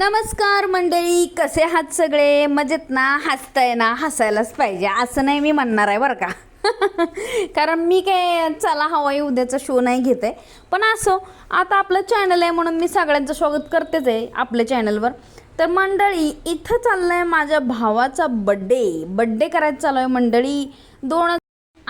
नमस्कार मंडळी कसे आहात सगळे? मजेत ना? हसताय ना? हसायलाच पाहिजे. असं नाही मी म्हणणार आहे बरं का. कारण मी काय चला हवाई उद्याचा शो नाही घेत आहे पण असो आता आपलं चॅनल आहे म्हणून मी सगळ्यांचं स्वागत करतेच आहे आपल्या चॅनलवर तर मंडळी इथं चाललं आहे माझ्या भावाचा बड्डे बड्डे करायचं चालू आहे मंडळी. दोन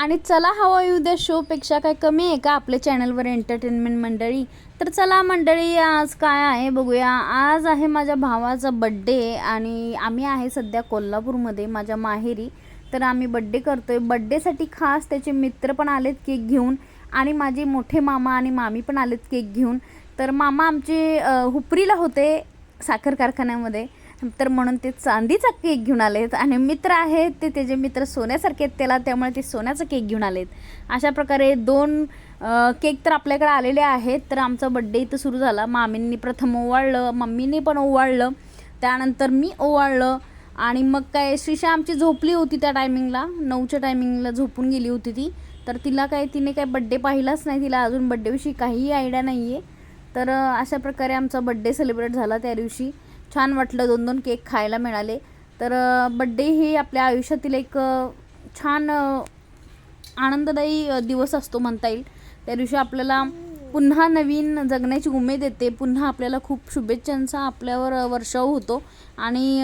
आणि चला हवा येऊ द्या शोपेक्षा काय कमी आहे का आपल्या चॅनलवर एंटरटेनमेंट मंडळी? तर चला मंडळी आज काय आहे बघूया. आज आहे माझ्या भावाचा बड्डे आणि आम्ही आहे सध्या कोल्हापूरमध्ये माझ्या माहेरी. तर आम्ही बड्डे करतो आहे बड्डेसाठी खास त्याचे मित्र पण आलेत केक घेऊन आणि माझे मोठे मामा आणि मामी पण आलेत केक घेऊन. तर मामा आमचे हुपरीला होते साखर कारखान्यामध्ये. तर म्हणून ते चांदीचा केक घेऊन आलेत आणि मित्र आहेत ते त्याचे मित्र सोन्यासारखे आहेत त्याला त्यामुळे ते सोन्याचा केक घेऊन आलेत अशा प्रकारे दोन केक तर आपल्याकडे आलेले आहेत. तर आमचा बड्डे इथं सुरू झाला. मामींनी प्रथम ओवाळलं मम्मीने पण ओवाळलं. त्यानंतर मी ओवाळलं. आणि मग काय श्रीषा आमची झोपली होती त्या टायमिंगला नऊच्या टायमिंगला झोपून गेली होती ती. तर तिला काय तिने काय बड्डे पाहिलाच नाही. तिला अजून बड्डेविषयी काहीही आयडिया नाही आहे तर अशा प्रकारे आमचा बड्डे सेलिब्रेट झाला त्या दिवशी. छान वाटलं दोन दोन केक खायला मिळाले. तर बड्डे ही आपल्या आयुष्यातील एक छान आनंददायी दिवस असतो म्हणता येईल. त्या दिवशी आपल्याला पुन्हा नवीन जगण्याची उमेद येते. पुन्हा आपल्याला खूप शुभेच्छांचा आपल्यावर वर्षाव होतो. आणि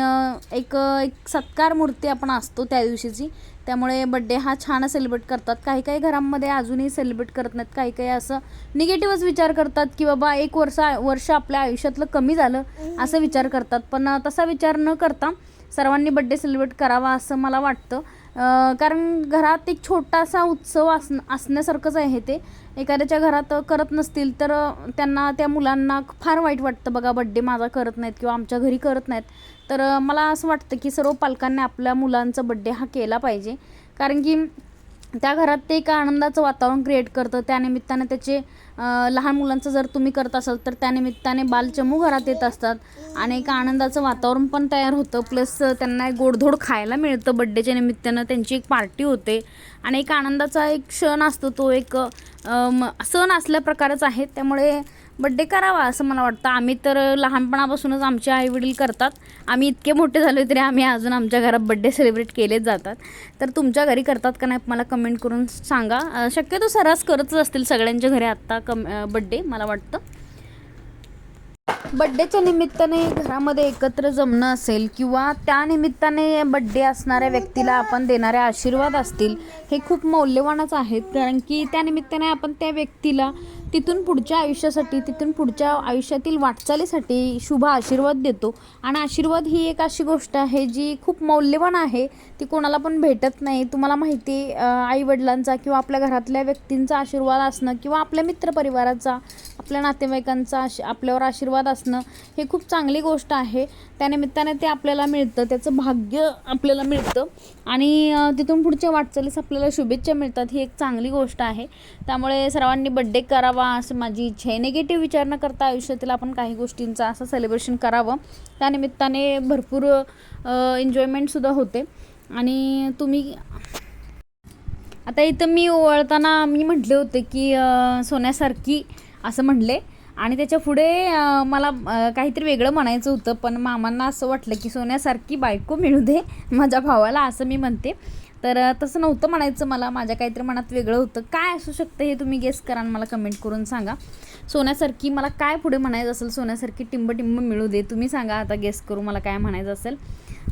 एक एक सत्कार मूर्ती आपण असतो त्या दिवशीची. त्यामुळे बड्डे हा छान सेलिब्रेट करतात. काही काही घरांमध्ये अजूनही सेलिब्रेट करत नाहीत. काही काही असं निगेटिव्हच विचार करतात की बाबा एक वर्ष वर्ष आपल्या आयुष्यातलं कमी झालं असं विचार करतात. पण तसा विचार न करता सर्वांनी बड्डे सेलिब्रेट करावा असं मला वाटतं. कारण घरात एक छोटासा उत्सव असण असण्यासारखंच आहे ते. एखाद्याच्या घरात करत नसतील तर त्यांना त्या मुलांना फार वाईट वाटतं बघा बड्डे माझा करत नाहीत किंवा आमच्या घरी करत नाहीत. तर मला असं वाटतं की सर्व पालकांनी आपल्या मुलांचा बड्डे हा केला पाहिजे. कारण की त्या घरात ते एक आनंदाचं वातावरण क्रिएट करतं. त्यानिमित्ताने त्याचे लहान मुलांचं जर तुम्ही करत असाल तर त्यानिमित्ताने बालचमू घरात येत असतात आणि एक आनंदाचं वातावरण पण तयार होतं. प्लस त्यांना एक गोडधोड खायला मिळतं. बड्डेच्या निमित्तानं त्यांची एक पार्टी होते. आणि एक आनंदाचा एक क्षण असतो तो एक म- सण असल्या प्रकारच आहे. त्यामुळे बड्डे करावा असं मला वाटतं. आम्ही तर लहानपणापासूनच आमचे आईवडील करतात. आम्ही इतके मोठे झालो तरी आम्ही अजून आमच्या घरात बड्डे सेलिब्रेट केलेच जातात. तर तुमच्या घरी करतात का नाही मला कमेंट करून सांगा. शक्यतो सर्रास करतच असतील सगळ्यांच्या घरी आत्ता कम बड्डे मला वाटतं. बड्डेच्या निमित्ताने घरामध्ये एकत्र जमणं असेल किंवा त्या निमित्ताने बड्डे असणाऱ्या व्यक्तीला आपण देणारे आशीर्वाद असतील हे खूप मौल्यवानच आहेत. कारण की त्या निमित्ताने आपण त्या व्यक्तीला तिथून पुढच्या आयुष्यासाठी तिथून पुढच्या आयुष्यातील वाटचालीसाठी शुभ आशीर्वाद देतो. आणि आशीर्वाद ही एक अशी गोष्ट आहे जी खूप मौल्यवान आहे. ती कोणाला पण भेटत नाही. तुम्हाला माहिती आईवडिलांचा किंवा आपल्या घरातल्या व्यक्तींचा आशीर्वाद असणं किंवा आपल्या मित्रपरिवाराचा आपल्या नातेवाईकांचा आश आपल्यावर आशीर्वाद असणं हे खूप चांगली गोष्ट आहे. त्यानिमित्ताने ते आपल्याला मिळतं. त्याचं भाग्य आपल्याला मिळतं. आणि तिथून पुढच्या वाटचालीस आपल्याला शुभेच्छा मिळतात. ही एक चांगली गोष्ट आहे. त्यामुळे सर्वांनी बड्डे करावा. असं माझी इच्छा आहे. निगेटिव्ह विचार न करता आयुष्यातील आपण काही गोष्टींचं असं सेलिब्रेशन करावं. त्यानिमित्ताने भरपूर एन्जॉयमेंटसुद्धा होते. आणि तुम्ही आता इथं मी ओवाळताना मी म्हटले होते की सोन्यासारखी असं म्हणले. आणि त्याच्या पुढे मला काहीतरी वेगळं म्हणायचं होतं. पण मामांना असं वाटलं की सोन्यासारखी बायको मिळू दे. माझ्या भावाला असं मी म्हणते. तर तसं नव्हतं म्हणायचं मला. माझ्या काहीतरी मनात वेगळं होतं. काय असू शकतं हे तुम्ही गेस करा आणि मला कमेंट करून सांगा. सोन्यासारखी मला काय पुढे म्हणायचं असेल सोन्यासारखी टिंब टिंब मिळू दे. तुम्ही सांगा आता गेस करू मला काय म्हणायचं असेल.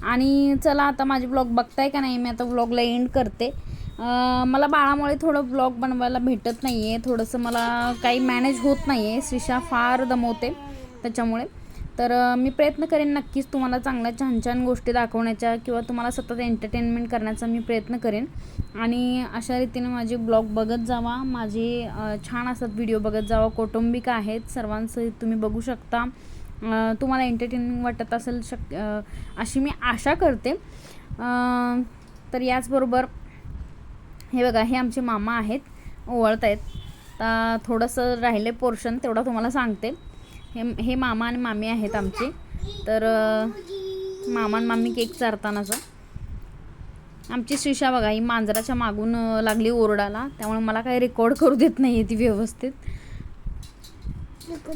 आणि चला आता माझे ब्लॉग बघताय का नाही? मी आता ब्लॉगला एंड करते. मला बाळामुळे थोडं ब्लॉग बनवायला भेटत नाही आहे थोडंसं मला काही मॅनेज होत नाही आहे श्रीषा फार दमवते त्याच्यामुळे. तर मी प्रयत्न करेन नक्कीच तुम्हाला चांगल्या छान छान गोष्टी दाखवण्याच्या किंवा तुम्हाला सतत एंटरटेनमेंट करण्याचा मी प्रयत्न करेन. आणि अशा रीतीने माझे ब्लॉग बघत जावा. माझे छान असतात व्हिडिओ बघत जावा. कौटुंबिक आहेत. सर्वांसहित तुम्ही बघू शकता. तुम्हाला एंटरटेनिंग वाटत असेल शक अशी मी आशा करते. तर याचबरोबर हे बघा हे आमचे मामा आहेत. ओवळत आहेत थोडंसं राहिले पोर्शन तेवढा तुम्हाला सांगते. हे हे मामा आणि मामी आहेत आमचे. तर मामा आणि मामी केक चारतानाचा आमची शिशा बघा ही मांजराच्या मागून लागली ओरडाला त्यामुळे मला काही रेकॉर्ड करू देत नाही आहे ती व्यवस्थित.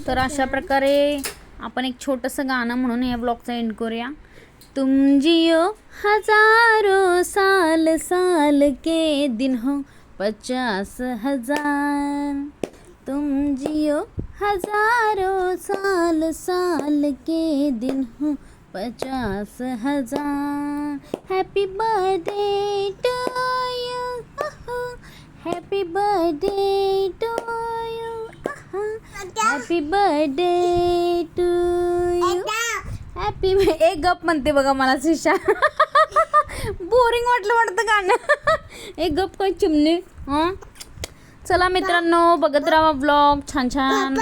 तर अशा प्रकारे आपण एक छोटंसं गाणं म्हणून या ब्लॉगचा एंड करूया. तुम जियो हजारो साल साल के दिन हो पचास हजार. तुम जियो हज़ारों साल साल के दिन हो, पचास हज़ार। Happy birthday to you happy birthday to you happy birthday to you happy एक गप म्हणते बघा मला, शिशा. बोरिंग वाटलं वाटतं गाणं. एक गप काय चिमणे, हं? चला मित्रांनो बघत राहा ब्लॉग छान छान.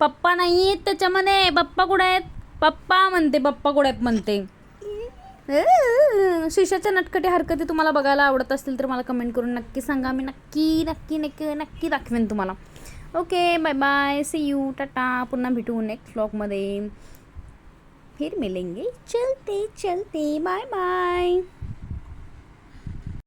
पप्पा. नाही आहेत त्याच्यामध्ये. पप्पा कुठे आहेत? पप्पा म्हणते पप्पा कुठे आहेत म्हणते. शिशाच्या नटकटी हरकती तुम्हाला बघायला आवडत असतील तर मला कमेंट करून नक्की सांगा. मी नक्की नक्की नक्की नक्की दाखवेन तुम्हाला. Okay bye bye see you tata. पुन्हा भेटू नेक्स्ट ब्लॉगमध्ये फिर मिलेंगे. चलते चलते. Bye bye